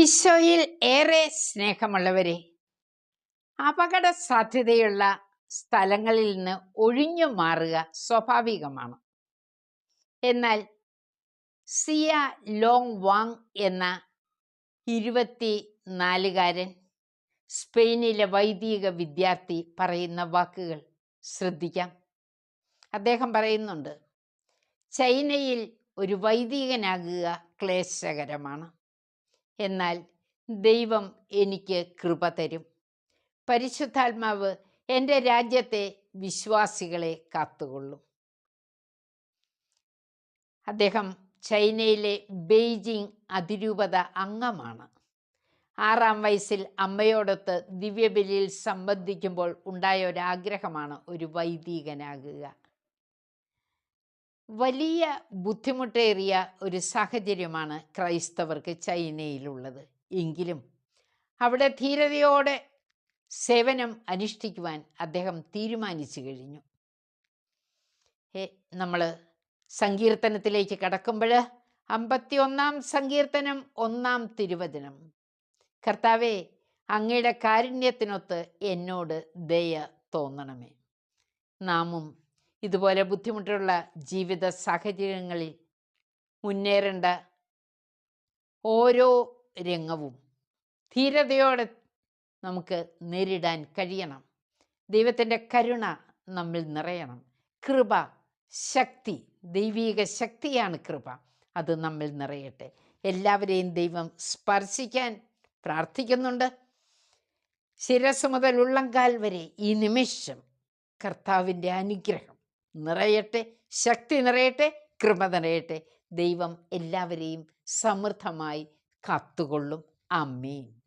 ഈശോയിൽ ഏറെ സ്നേഹമുള്ളവരെ അപകട സാധ്യതയുള്ള സ്ഥലങ്ങളിൽ നിന്ന് ഒഴിഞ്ഞു മാറുക സ്വാഭാവികമാണ്. എന്നാൽ സിയ ലോങ് വാങ് എന്ന ഇരുപത്തി നാലുകാരൻ സ്പെയിനിലെ വൈദിക വിദ്യാർത്ഥി പറയുന്ന വാക്കുകൾ ശ്രദ്ധിക്കാം. അദ്ദേഹം പറയുന്നുണ്ട് ചൈനയിൽ ഒരു വൈദികനാകുക ക്ലേശകരമാണ്. എന്നാൽ ദൈവം എനിക്ക് കൃപ തരും. പരിശുദ്ധാത്മാവ് എന്റെ രാജ്യത്തെ വിശ്വാസികളെ കാത്തുകൊള്ളും. അദ്ദേഹം ചൈനയിലെ ബെയ്ജിങ് അതിരൂപത അംഗമാണ്. ആറാം വയസ്സിൽ അമ്മയോടൊത്ത് ദിവ്യബലിയിൽ സംബന്ധിക്കുമ്പോൾ ഉണ്ടായ ഒരാഗ്രഹമാണ് ഒരു വൈദികനാകുക. വലിയ ബുദ്ധിമുട്ടേറിയ ഒരു സാഹചര്യമാണ് ക്രൈസ്തവർക്ക് ചൈനയിലുള്ളത്. എങ്കിലും അവിടെ ധീരതയോടെ സേവനം അനുഷ്ഠിക്കുവാൻ അദ്ദേഹം തീരുമാനിച്ചു കഴിഞ്ഞു. നമ്മൾ സങ്കീർത്തനത്തിലേക്ക് കടക്കുമ്പോൾ അമ്പത്തി ഒന്നാം സങ്കീർത്തനം ഒന്നാം തിരുവചനം. കർത്താവെ അങ്ങയുടെ കാരുണ്യത്തിനൊത്ത് എന്നോട് ദയ തോന്നണമേ. നാമും ഇതുപോലെ ബുദ്ധിമുട്ടുള്ള ജീവിത സാഹചര്യങ്ങളിൽ മുന്നേറേണ്ട ഓരോ രംഗവും ധീരതയോടെ നമുക്ക് നേരിടാൻ കഴിയണം. ദൈവത്തിന്റെ കരുണ നമ്മിൽ നിറയണം. കൃപ ശക്തി ദൈവീക ശക്തിയാണ് കൃപ. അത് നമ്മിൽ നിറയട്ടെ. എല്ലാവരെയും ദൈവം സ്പർശിക്കാൻ പ്രാർത്ഥിക്കുന്നുണ്ട്. ശിരസ് മുതൽ ഉള്ളങ്കാൽ വരെ ഈ നിമിഷം കർത്താവിന്റെ അനുഗ്രഹം നിറയട്ടെ ശക്തി നിറയട്ടെ കൃപ നിറയട്ടെ. ദൈവം എല്ലാവരെയും സമൃദ്ധമായി കാത്തുകൊള്ളും. അമ്മീൻ